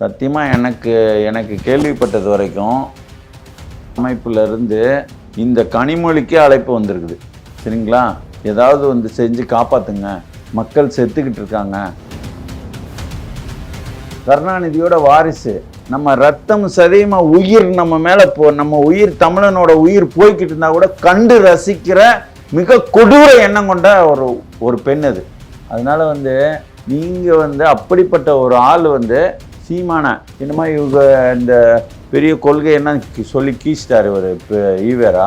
சத்தியமாக எனக்கு எனக்கு கேள்விப்பட்டது வரைக்கும் அமைப்புலேருந்து இந்த கனிமொழிக்கே அழைப்பு வந்திருக்குது. சரிங்களா? ஏதாவது வந்து செஞ்சு காப்பாற்றுங்க மக்கள் செத்துக்கிட்டு இருக்காங்க. கருணாநிதியோட வாரிசு நம்ம ரத்தம் சதையுமா உயிர் நம்ம மேலே போ நம்ம உயிர் தமிழனோட உயிர் போய்கிட்டு இருந்தால் கூட கண்டு ரசிக்கிற மிக கொடூர எண்ணம் கொண்ட ஒரு ஒரு பெண் அது. அதனால் வந்து நீங்கள் வந்து அப்படிப்பட்ட ஒரு ஆள் வந்து சீமான என்னமா இவங்க இந்த பெரிய கொள்கை என்ன சொல்லி கீச்சிட்டார் இவர் இப்போ ஈவேரா.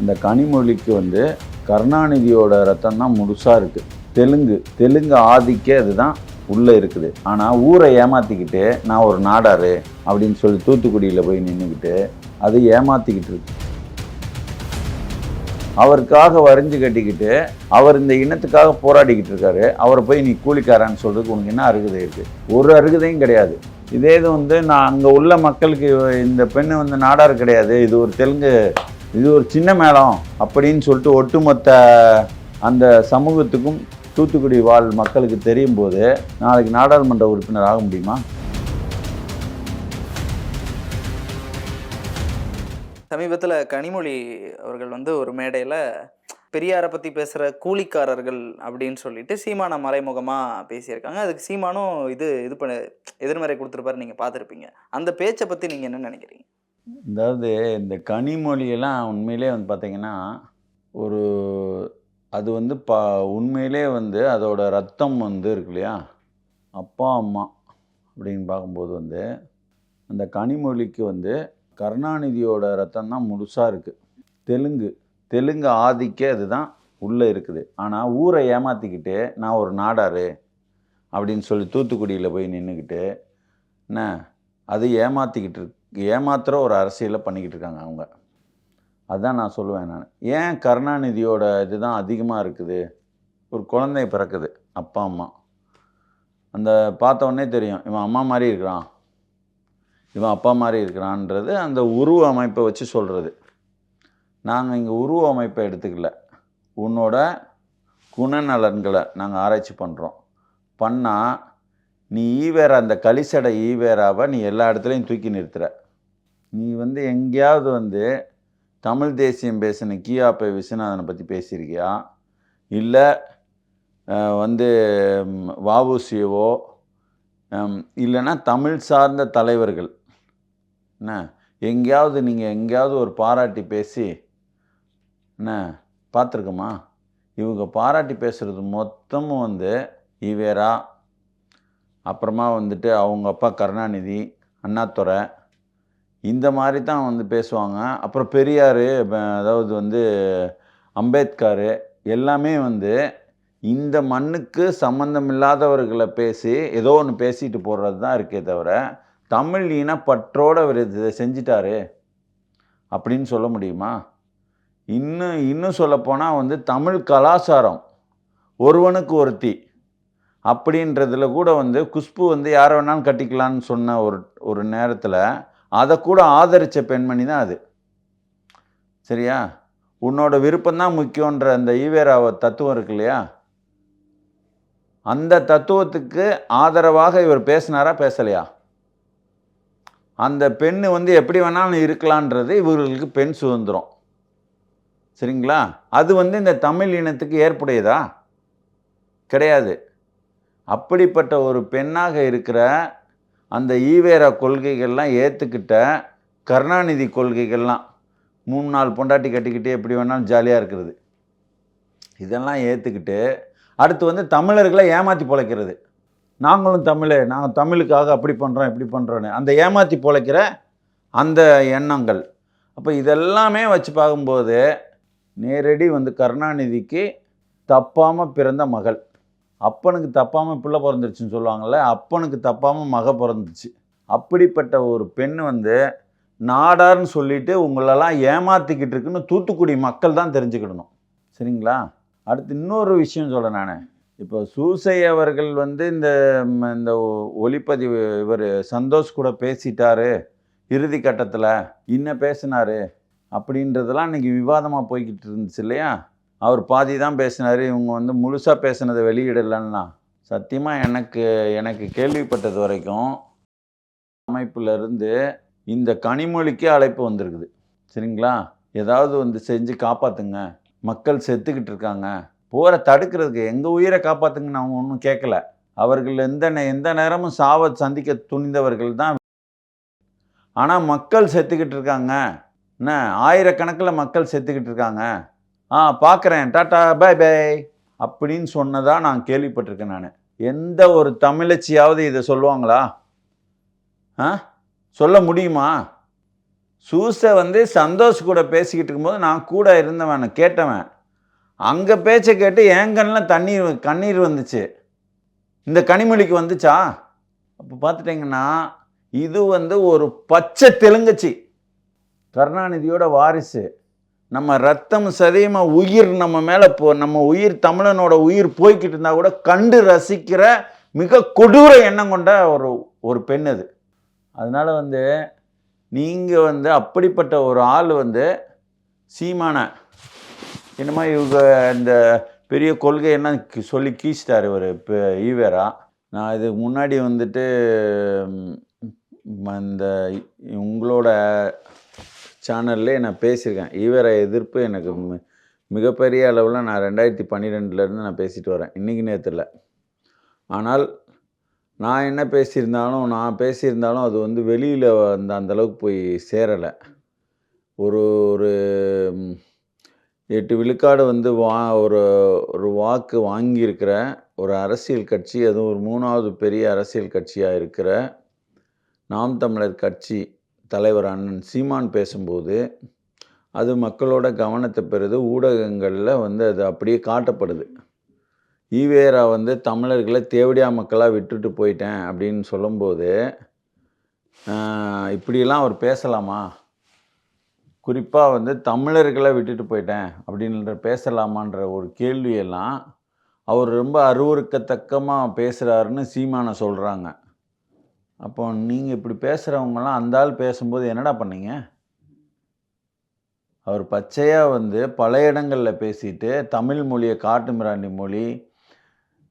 அந்த கனிமொழிக்கு வந்து கருணாநிதியோட ரத்தம் தான் முழுசாக இருக்குது தெலுங்கு தெலுங்கு ஆதிக்கே அதுதான் உள்ளே இருக்குது. ஆனால் ஊரை ஏமாற்றிக்கிட்டு நான் ஒரு நாடாரு அப்படின்னு சொல்லி தூத்துக்குடியில் போய் நின்றுக்கிட்டு அது ஏமாற்றிக்கிட்டு இருக்கு. அவருக்காக வரைஞ்சு கட்டிக்கிட்டு அவர் இந்த இனத்துக்காக போராடிக்கிட்டு இருக்காரு. அவரை போய் நீ கூலிக்காரான்னு சொல்கிறதுக்கு உனக்கு என்ன அருகதை இருக்குது ஒரு அருகதையும் கிடையாது. இதே இது வந்து நான் அங்கே உள்ள மக்களுக்கு இந்த பெண்ணு வந்து நாடார் கிடையாது. இது ஒரு தெலுங்கு இது ஒரு சின்ன மேளம் அப்படின்னு சொல்லிட்டு ஒட்டுமொத்த அந்த சமூகத்துக்கும் தூத்துக்குடி வாழ் மக்களுக்கு தெரியும் போது நாளைக்கு நாடாளுமன்ற உறுப்பினர் ஆக முடியுமா? சமீபத்தில் கனிமொழி அவர்கள் வந்து ஒரு மேடையில் பெரியாரை பற்றி பேசுகிற கூலிக்காரர்கள் அப்படின்னு சொல்லிட்டு சீமானை மறைமுகமாக பேசியிருக்காங்க. அதுக்கு சீமானும் இது இது பண்ண எதிர்மறை கொடுத்துருப்பாரு நீங்கள் பார்த்துருப்பீங்க. அந்த பேச்சை பற்றி நீங்கள் என்ன நினைக்கிறீங்க? அதாவது இந்த கனிமொழியெல்லாம் உண்மையிலே வந்து பார்த்தீங்கன்னா ஒரு அது வந்து ப உண்மையிலே வந்து அதோட ரத்தம் வந்து இருக்கு இல்லையா? அப்பா அம்மா அப்படின்னு பார்க்கும்போது வந்து அந்த கனிமொழிக்கு வந்து கருணாநிதியோட ரத்தம் தான் முழுசாக இருக்குது தெலுங்கு தெலுங்கு ஆதிக்க அதுதான் உள்ளே இருக்குது. ஆனால் ஊரை ஏமாற்றிக்கிட்டு நான் ஒரு நாடாரு அப்படின்னு சொல்லி தூத்துக்குடியில் போய் நின்றுக்கிட்டு என்ன அது ஏமாற்றிக்கிட்டு இருக்கு ஒரு அரசியலை பண்ணிக்கிட்டு இருக்காங்க அவங்க. அதுதான் நான் சொல்லுவேன் நான். ஏன் கருணாநிதியோட இதுதான் அதிகமாக இருக்குது? ஒரு குழந்தை பிறக்குது அப்பா அம்மா. அந்த பார்த்த தெரியும் இவன் அம்மா மாதிரி இருக்கிறான். இவன் அப்பா மாதிரி இருக்கிறான்றது அந்த உருவ அமைப்பை வச்சு சொல்கிறது நாங்கள் இங்கே உருவ அமைப்பை எடுத்துக்கல. உன்னோட குணநலன்களை நாங்கள் ஆராய்ச்சி பண்ணுறோம் பண்ணால் நீ ஈவேரா அந்த கலிசடை ஈவேராவை நீ எல்லா இடத்துலையும் தூக்கி நிறுத்துற. நீ வந்து எங்கேயாவது வந்து தமிழ் தேசியம் பேசின கியாப்பை விஸ்வநாதனை பற்றி பேசியிருக்கியா? இல்லை வந்து ம், இல்லைன்னா தமிழ் சார்ந்த தலைவர்கள் என்ன? எங்கேயாவது நீங்கள் எங்கேயாவது ஒரு பாராட்டி பேசி என்ன பார்த்துருக்கோமா? இவங்க பாராட்டி பேசுகிறது மொத்தமும் வந்து ஈவேரா அப்புறமா வந்துட்டு அவங்க அப்பா கருணாநிதி அண்ணாதுரை இந்த மாதிரி தான் வந்து பேசுவாங்க. அப்புறம் பெரியார் அதாவது வந்து அம்பேத்கர் எல்லாமே வந்து இந்த மண்ணுக்கு சம்மந்தம் இல்லாதவர்களை பேசி ஏதோ ஒன்று பேசிட்டு போடுறது தான் இருக்கே தவிர தமிழ் இனப்பற்றோடு அவர் இதை செஞ்சிட்டாரு அப்படின்னு சொல்ல முடியுமா? இன்னும் இன்னும் சொல்லப்போனால் வந்து தமிழ் கலாச்சாரம் ஒருவனுக்கு ஒருத்தி அப்படின்றதில் கூட வந்து குஷ்பு வந்து யாரை வேணாலும் கட்டிக்கலான்னு சொன்ன ஒரு ஒரு நேரத்தில் அதை கூட ஆதரித்த பெண்மணி தான் அது. சரியா? உன்னோட விருப்பம்தான் முக்கியன்ற அந்த ஈவேராவ தத்துவம் இருக்கு இல்லையா? அந்த தத்துவத்துக்கு ஆதரவாக இவர் பேசினாரா பேசலையா? அந்த பெண்ணு வந்து எப்படி வேணாலும் இருக்கலான்றது இவர்களுக்கு பெண் சுதந்திரம். சரிங்களா? அது வந்து இந்த தமிழ் இனத்துக்கு ஏற்புடையதா? கிடையாது. அப்படிப்பட்ட ஒரு பெண்ணாக இருக்கிற அந்த ஈவேரா கொள்கைகள்லாம் ஏற்றுக்கிட்ட கருணாநிதி கொள்கைகள்லாம் மூணு நாள் பொண்டாட்டி கட்டிக்கிட்டு எப்படி வேணாலும் ஜாலியாக இருக்கிறது. இதெல்லாம் ஏற்றுக்கிட்டு அடுத்து வந்து தமிழர்களை ஏமாற்றி பொழைக்கிறது. நாங்களும் தமிழே நாங்கள் தமிழுக்காக அப்படி பண்ணுறோம் இப்படி பண்ணுறோன்னு அந்த ஏமாற்றி பொழைக்கிற அந்த எண்ணங்கள். அப்போ இதெல்லாமே வச்சு பார்க்கும்போது நேரடி வந்து கருணாநிதிக்கு தப்பாமல் பிறந்த மகள். அப்பனுக்கு தப்பாமல் பிள்ளை பிறந்துருச்சுன்னு சொல்லுவாங்கள்ல அப்பனுக்கு தப்பாமல் மக பிறந்துச்சு. அப்படிப்பட்ட ஒரு பெண் வந்து நாடார்னு சொல்லிட்டு உங்களெல்லாம் ஏமாற்றிக்கிட்டு இருக்குன்னு தூத்துக்குடி மக்கள் தான் தெரிஞ்சுக்கிடணும். சரிங்களா? அடுத்து இன்னொரு விஷயம் சொல்கிறேன் நான். இப்போ சூசை அவர்கள் வந்து இந்த இந்த ஒ- ஒளிப்பதிவு இவர் சந்தோஷ் கூட பேசிட்டாரு இறுதி கட்டத்தில் இன்ன பேசினாரு அப்படின்றதெல்லாம் இன்னைக்கு விவாதமாக போய்கிட்டு இருந்துச்சு இல்லையா? அவர் பாதி தான் பேசினாரு இவங்க வந்து முழுசாக பேசினதை வெளியிடலன்னா. சத்தியமாக எனக்கு எனக்கு கேள்விப்பட்டது வரைக்கும் அமைப்பிலிருந்து இந்த கனிமொழிக்கே அழைப்பு வந்திருக்குது. சரிங்களா? ஏதாவது வந்து செஞ்சு காப்பாற்றுங்க மக்கள் செத்துக்கிட்டு இருக்காங்க. போரை தடுக்கிறதுக்கு எங்கள் உயிரை காப்பாற்றுங்கன்னு அவங்க ஒன்றும் கேட்கல அவர்கள் எந்த எந்த நேரமும் சாவை சந்திக்க துணிந்தவர்கள் தான். ஆனால் மக்கள் செத்துக்கிட்டு இருக்காங்க. என்ன? ஆயிரக்கணக்கில் மக்கள் செத்துக்கிட்டு இருக்காங்க. ஆ பார்க்குறேன் டாட்டா பை பை. அப்படின்னு சொன்னதாக நான் கேள்விப்பட்டிருக்கேன் நான். எந்த ஒரு தமிழச்சியாவது இதை சொல்லுவாங்களா? ஆ? சொல்ல முடியுமா? சூஸை வந்து சந்தோஷ் கூட பேசிக்கிட்டு இருக்கும்போது நான் கூட இருந்தவன் கேட்டவன். அங்கே பேச்சை கேட்டு என் கண்ணில் தண்ணீர் கண்ணீர் வந்துச்சு. இந்த கனிமொழிக்கு வந்துச்சா? அப்போ பார்த்துட்டிங்கன்னா இது வந்து ஒரு பச்சை தெலுங்கச்சி. கருணாநிதியோட வாரிசு. நம்ம ரத்தம் சதயமா உயிர் நம்ம மேலே போ நம்ம உயிர் தமிழனோட உயிர் போய்கிட்டு இருந்தால் கூட கண்டு ரசிக்கிற மிக கொடூர எண்ணம் கொண்ட ஒரு ஒரு பெண் அது. அதனால் வந்து நீங்கள் வந்து அப்படிப்பட்ட ஒரு ஆள் வந்து சீமான என்னமா இவங்க இந்த பெரிய கொள்கை என்ன சொல்லி கீச்சிட்டார் இவர் இப்போ ஈவேரா. நான் இதுக்கு முன்னாடி வந்துட்டு அந்த இந்த உங்களோட சேனல்லே நான் பேசியிருக்கேன். ஈவேரா எதிர்ப்பு எனக்கு மிகப்பெரிய அளவில் நான் ரெண்டாயிரத்தி பன்னிரெண்டுலேருந்து நான் பேசிட்டு வரேன். இன்றைக்கி நேரத்தில் ஆனால் நான் என்ன பேசியிருந்தாலும் நான் பேசியிருந்தாலும் அது வந்து வெளியில் அந்த அந்தளவுக்கு போய் சேரலை. ஒரு ஒரு எட்டு விழுக்காடு வந்து வா ஒரு ஒரு வாக்கு வாங்கியிருக்கிற ஒரு அரசியல் கட்சி அதுவும் ஒரு மூணாவது பெரிய அரசியல் கட்சியாக இருக்கிற நாம் தமிழர் கட்சி தலைவர் அண்ணன் சீமான் பேசும்போது அது மக்களோட கவனத்தை பெறுது. ஊடகங்களில் வந்து அது அப்படியே காட்டப்படுது. ஈவேரா வந்து தமிழர்களை தேவடியா மக்களாக விட்டுட்டு போயிட்டேன் அப்படின்னு சொல்லும்போது இப்படியெல்லாம் அவர் பேசலாமா? குறிப்பாக வந்து தமிழர்களை விட்டுட்டு போயிட்டேன் அப்படின்ற பேசலாமான்ற ஒரு கேள்வியெல்லாம் அவர் ரொம்ப அருவறுக்கத்தக்கமாக பேசுகிறாருன்னு சீமானை சொல்கிறாங்க அப்போ நீங்கள் இப்படி பேசுகிறவங்கலாம் அந்த ஆள் பேசும்போது என்னடா பண்ணீங்க? அவர் பச்சையாக வந்து பல இடங்களில் பேசிட்டு தமிழ் மொழியை காட்டு மிராண்டி மொழி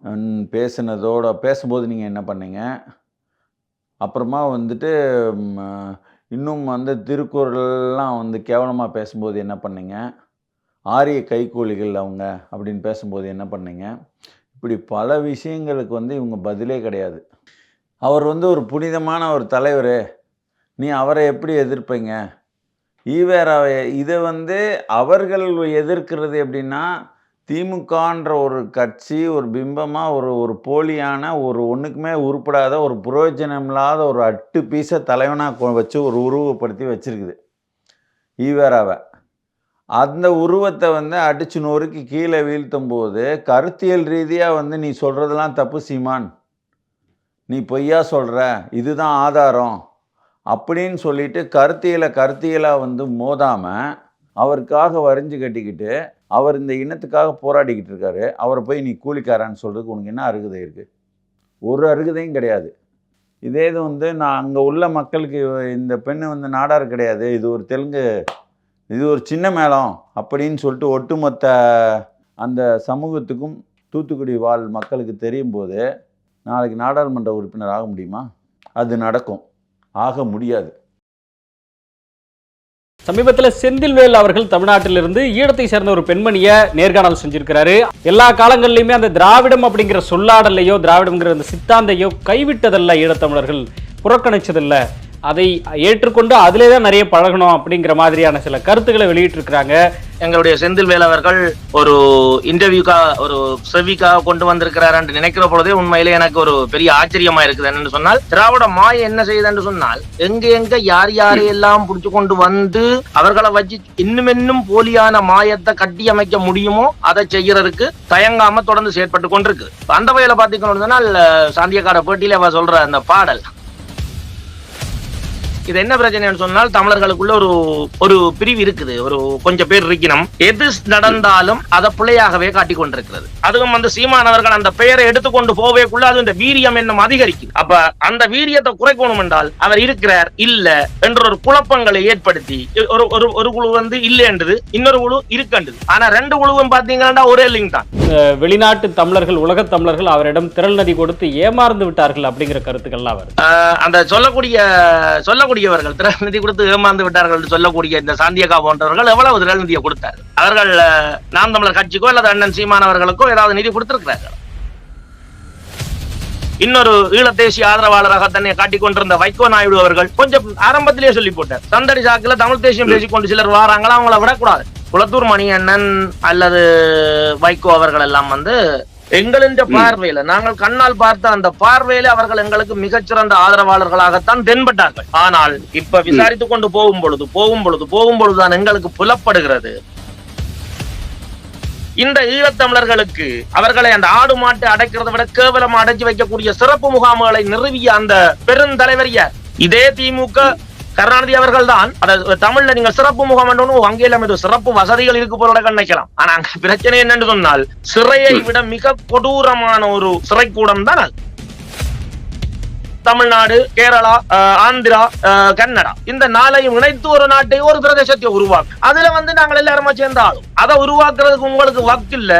ம், பேசுனதோட பேசும்போது நீங்கள் என்ன பண்ணீங்க? அப்புறமா வந்துட்டு இன்னும் வந்து திருக்குறள்லாம் வந்து கேவலமாக பேசும்போது என்ன பண்ணீங்க? ஆரிய கைக்கூலிகள் அவங்க அப்படின்னு பேசும்போது என்ன பண்ணீங்க? இப்படி பல விஷயங்களுக்கு வந்து இவங்க பதிலே கிடையாது. அவர் வந்து ஒரு புனிதமான ஒரு தலைவர். நீ அவரை எப்படி எதிர்ப்பீங்க? ஈவேராவை இதை வந்து அவர்கள் எதிர்க்கிறது எப்படின்னா திமுகன்ற ஒரு கட்சி ஒரு பிம்பமாக ஒரு ஒரு போலியான ஒரு ஒன்றுக்குமே உருப்படாத ஒரு பிரயோஜனம் இல்லாத ஒரு அட்டு பீஸை தலைவனாக வச்சு ஒரு உருவப்படுத்தி வச்சுருக்குது. ஈவேராவை அந்த உருவத்தை வந்து அடிச்சு நொறுக்கி கீழே வீழ்த்தும் போது கருத்தியல் ரீதியாக வந்து நீ சொல்கிறதெல்லாம் தப்பு சீமான். நீ பொய்யா சொல்கிற இதுதான் ஆதாரம் அப்படின்னு சொல்லிட்டு கருத்தியலை கருத்தியலாக வந்து மோதாமல் அவருக்காக வரிஞ்சு கட்டிக்கிட்டு அவர் இந்த இனத்துக்காக போராடிக்கிட்டு இருக்காரு. அவரை போய் நீ கூலிக்காரான்னு சொல்கிறதுக்கு உனக்கு என்ன அருகதை இருக்குது ஒரு அருகதையும் கிடையாது. இதே இது வந்து நான் அங்கே உள்ள மக்களுக்கு இந்த பெண்ணு வந்து நாடார் கிடையாது. இது ஒரு தெலுங்கு இது ஒரு சின்ன மேளம் அப்படின்னு சொல்லிட்டு ஒட்டுமொத்த அந்த சமூகத்துக்கும் தூத்துக்குடி வாழ் மக்களுக்கு தெரியும் போது நாளைக்கு நாடாளுமன்ற உறுப்பினர் ஆக முடியுமா? அது நடக்கும். ஆக முடியாது. சமீபத்தில் செந்தில்வேல் அவர்கள் தமிழ்நாட்டிலிருந்து ஈழத்தை சேர்ந்த ஒரு பெண்மணியை நேர்காணல் செஞ்சிருக்கிறாரு. எல்லா காலங்களிலுமே அந்த திராவிடம் அப்படிங்கிற சொல்லாடலையோ திராவிடம்ங்கிற அந்த சித்தாந்தையோ கைவிட்டதல்ல ஈழத்தமிழர்கள். புறக்கணிச்சதில்லை. அதை ஏற்றுக்கொண்டு அதிலே தான் நிறைய பழகணும் அப்படிங்கிற மாதிரியான சில கருத்துக்களை வெளியிட்டிருக்கிறாங்க. எங்களுடைய செந்தில் அவர்கள் ஒரு இன்டர்வியூக்கா ஒரு செவிக்காக கொண்டு வந்திருக்கிறார் என்று நினைக்கிற பொழுதே உண்மையிலே எனக்கு ஒரு பெரிய ஆச்சரியமா இருக்குது. என்று சொன்னால் திராவிட மாய என்ன செய்யுது என்று சொன்னால் எங்க எங்க யார் யாரையெல்லாம் புடிச்சு கொண்டு வந்து அவர்களை வச்சு இன்னும் இன்னும் போலியான மாயத்தை கட்டி அமைக்க முடியுமோ அதை செய்யறதுக்கு தயங்காம தொடர்ந்து செயற்பட்டு கொண்டிருக்கு. அந்த வகையில பாத்தீங்கன்னா சாந்தியக்கார பேட்டியில அவ சொல்ற அந்த பாடல் இது என்ன பிரச்சனைன்னு சொன்னால் தமிழர்களுக்குள்ள ஒரு ஒரு பிரிவு இருக்குது. ஒரு கொஞ்சம் பேர் இருக்கணும். எது நடந்தாலும் அதை பிள்ளையாகவே காட்டிக் கொண்டிருக்கிறது. அதுவும் வந்து சீமானவர்கள் அந்த பெயரை எடுத்துக்கொண்டு போவேக்குள்ள அது இந்த வீரியம் என்னும் அதிகரிக்குது. அப்ப அந்த வீரியத்தை குறைக்கணும் என்றால் அவர் இருக்கிறார் இல்ல என்ற ஒரு குழப்பங்களை ஏற்படுத்தி ஒரு ஒரு ஒரு குழு வந்து இல்லைன்றது இன்னொரு குழு இருக்கன்றது. ஆனா ரெண்டு குழுவும் பாத்தீங்கன்னா ஒரே லிங்க் தான். வெளிநாட்டு தமிழர்கள் உலகத் தமிழர்கள் அவரிடம் திரள் நதி கொடுத்து ஏமாந்து விட்டார்கள் அப்படிங்கிற கருத்துக்கள்லாம் ஆஹ் அந்த சொல்லக்கூடிய சொல்லக்கூடியவர்கள் திறநிதி கொடுத்து ஏமாந்து விட்டார்கள் என்று சொல்லக்கூடிய இந்த சாந்தியகா போன்றவர்கள் எவ்வளவு திறநிதியை கொடுத்தார்? அவர்கள் நாம் தமிழர் கட்சிக்கோ அல்லது அண்ணன் சீமானவர்களுக்கோ ஏதாவது நிதி கொடுத்திருக்கிறார்கள். இன்னொரு ஈழ தேசிய ஆதரவாளராக தன்னை காட்டிக் கொண்டிருந்த வைகோ நாயுடு அவர்கள் கொஞ்சம் ஆரம்பத்திலேயே சொல்லி போட்டார். சந்தடி சாக்குல தமிழ் தேசியம் பேசிக்கொண்டு சிலர் வராங்களா அவங்கள விடக்கூடாது. குளத்தூர் மணி அண்ணன் அல்லது வைகோ அவர்கள் எல்லாம் வந்து எங்களின் பார்வையில நாங்கள் கண்ணால் பார்த்த அந்த பார்வையில அவர்கள் எங்களுக்கு மிகச்சிறந்த ஆதரவாளர்களாகத்தான் தென்பட்டார்கள். ஆனால் இப்ப விசாரித்துக் கொண்டு போகும் பொழுது போகும் பொழுது போகும் பொழுதுதான் எங்களுக்கு புலப்படுகிறது. இந்த ஈழத்தமிழர்களுக்கு அவர்களை அந்த ஆடு மாட்டை அடைக்கிறதை விட கேவலம் அடைச்சு வைக்கக்கூடிய சிறப்பு முகாம்களை நிறுவிய அந்த பெருந்தலைவர் இதே திமுக கருணாநிதி அவர்கள் தான் அதாவது தமிழ்ல நீங்க சிறப்பு முகாம் என்று வங்கியில மீது சிறப்பு வசதிகள் இருக்கு போல நினைக்கலாம். ஆனா அங்க பிரச்சனை என்னன்னு சொன்னால் சிறையை விட மிக கொடூரமான ஒரு சிறைக்கூடம் தான் அது. தமிழ்நாடு கேரளா ஆந்திரா கன்னடா. இந்த நாளையும் இணைத்து ஒரு நாட்டை ஒரு பிரதேசத்தை உருவாக்கு. அதுல வந்து நாங்கள் எல்லாருமா சேர்ந்த ஆளும் அதை உருவாக்குறதுக்கு உங்களுக்கு வக்கு இல்ல